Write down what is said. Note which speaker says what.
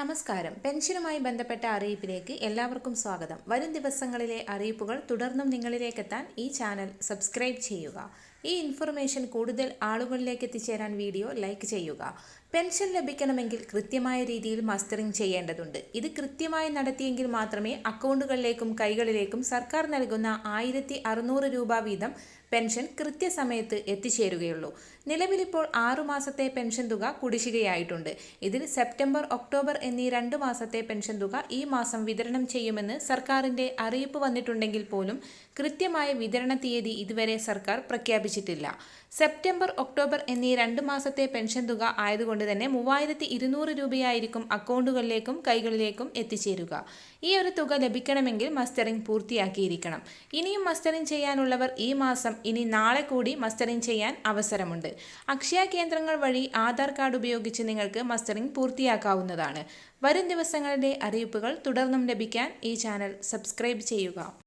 Speaker 1: നമസ്കാരം. പെൻഷനുമായി ബന്ധപ്പെട്ട അറിയിപ്പിലേക്ക് എല്ലാവർക്കും സ്വാഗതം. വരും ദിവസങ്ങളിലെ അറിയിപ്പുകൾ തുടർന്നും നിങ്ങളിലേക്കെത്താൻ ഈ ചാനൽ സബ്സ്ക്രൈബ് ചെയ്യുക. ഈ ഇൻഫർമേഷൻ കൂടുതൽ ആളുകളിലേക്ക് എത്തിച്ചേരാൻ വീഡിയോ ലൈക്ക് ചെയ്യുക. പെൻഷൻ ലഭിക്കണമെങ്കിൽ കൃത്യമായ രീതിയിൽ മസ്റ്ററിംഗ് ചെയ്യേണ്ടതുണ്ട്. ഇത് കൃത്യമായി നടത്തിയെങ്കിൽ മാത്രമേ അക്കൗണ്ടുകളിലേക്കും കൈകളിലേക്കും സർക്കാർ നൽകുന്ന ആയിരത്തി രൂപ വീതം പെൻഷൻ കൃത്യസമയത്ത് എത്തിച്ചേരുകയുള്ളൂ. നിലവിലിപ്പോൾ ആറു മാസത്തെ പെൻഷൻ തുക കുടിശ്ശികയായിട്ടുണ്ട്. ഇതിൽ സെപ്റ്റംബർ ഒക്ടോബർ എന്നീ രണ്ട് മാസത്തെ പെൻഷൻ തുക ഈ മാസം വിതരണം ചെയ്യുമെന്ന് സർക്കാരിന്റെ അറിയിപ്പ് വന്നിട്ടുണ്ടെങ്കിൽ പോലും കൃത്യമായ വിതരണ തീയതി ഇതുവരെ സർക്കാർ പ്രഖ്യാപിച്ചിട്ടില്ല സെപ്റ്റംബർ ഒക്ടോബർ എന്നീ രണ്ട് മാസത്തെ പെൻഷൻ തുക ആയതുകൊണ്ട് തന്നെ മൂവായിരത്തി ഇരുന്നൂറ് രൂപയായിരിക്കും അക്കൗണ്ടുകളിലേക്കും കൈകളിലേക്കും എത്തിച്ചേരുക. ഈ ഒരു തുക ലഭിക്കണമെങ്കിൽ മസ്റ്ററിംഗ് പൂർത്തിയാക്കിയിരിക്കണം. ഇനിയും മസ്റ്ററിംഗ് ചെയ്യാനുള്ളവർ ഈ മാസം ഇനി നാളെ കൂടി മസ്റ്ററിംഗ് ചെയ്യാൻ അവസരമുണ്ട്. അക്ഷയ കേന്ദ്രങ്ങൾ വഴി ആധാർ കാർഡ് ഉപയോഗിച്ച് നിങ്ങൾക്ക് മസ്റ്ററിംഗ് പൂർത്തിയാക്കാവുന്നതാണ്. വരും ദിവസങ്ങളിലെ അറിയിപ്പുകൾ തുടർന്നും ലഭിക്കാൻ ഈ ചാനൽ സബ്സ്ക്രൈബ് ചെയ്യുക.